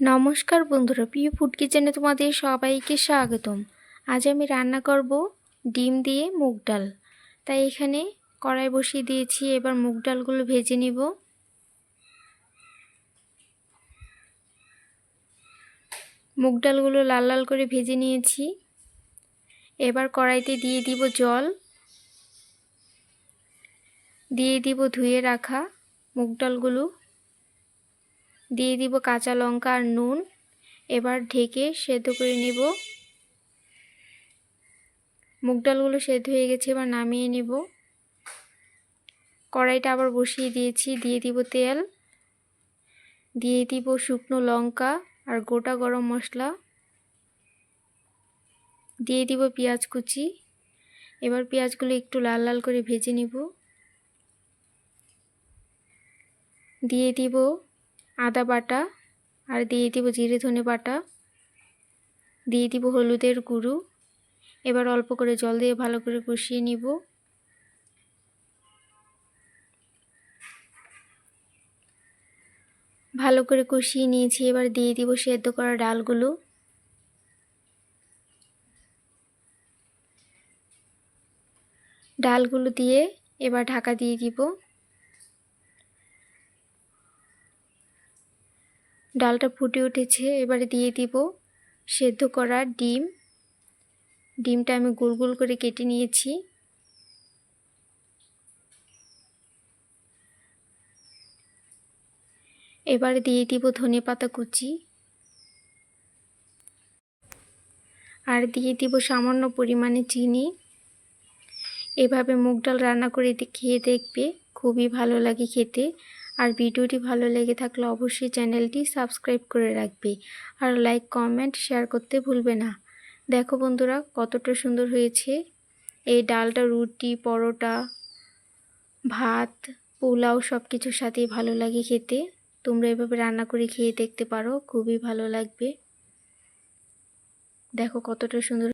নমস্কার বন্ধুরা, প্রিয় ফুড কিচেনে তোমাদের সবাইকে স্বাগতম। আজ আমি রান্না করব ডিম দিয়ে মুগ ডাল। তাই এখানে কড়াই বসিয়ে দিয়েছি, এবার মুগ ডালগুলো ভেজে নিব। মুগ ডালগুলো লাল লাল করে ভেজে নিয়েছি। এবার কড়াইতে দিয়ে দিব জল। দিয়ে দিব ধুয়ে রাখা মুগ ডালগুলো। দিয়ে দিব কাঁচা লঙ্কা আর নুন। এবার ঢেকে সেদ্ধ করে নেব। মুগ ডালগুলো সেদ্ধ হয়ে গেছে, এবার নামিয়ে নেব। কড়াইটা আবার বসিয়ে দিয়েছি, দিয়ে দিব তেল। দিয়ে দিব শুকনো লঙ্কা আর গোটা গরম মশলা। দিয়ে দিব পেঁয়াজ কুচি। এবার পেঁয়াজগুলো একটু লাল লাল করে ভেজে নিব। দিয়ে দিব আদা বাটা আর দিয়ে দিব জিরে ধনে বাটা, দিয়ে দিব হলুদের গুঁড়ো। এবার অল্প করে জল দিয়ে ভালো করে কষিয়ে নিব। ভালো করে কষিয়ে নিয়েছি, এবার দিয়ে দিব সেদ্ধ করা ডালগুলো। ডালগুলো দিয়ে এবার ঢাকা দিয়ে দিব। ডালটা ফুটে উঠেছে, এবারে দিয়ে দিব সেদ্ধ করা ডিম। ডিমটা আমি গোল গোল করে কেটে নিয়েছি। এবারে দিয়ে দিব ধনে পাতা কুচি। আর দিয়ে দিব সামান্য পরিমাণে চিনি। এভাবে মুগ ডাল রান্না করে খেয়ে দেখবে, খুবই ভালো লাগে খেতে। আর ভিডিওটি ভালো লেগে থাকলে অবশ্যই চ্যানেলটি সাবস্ক্রাইব করে রাখবে। আর লাইক, কমেন্ট, শেয়ার করতে ভুলবে না। দেখো বন্ধুরা, কতটা সুন্দর হয়েছে। এই ডালটা, রুটি, পরোটা, ভাত, পোলাও সব কিছুর সাথেই ভালো লাগে খেতে। তোমরা এভাবে রান্না করে খেয়ে দেখতে পারো, খুবই ভালো লাগবে। দেখো কতটা সুন্দর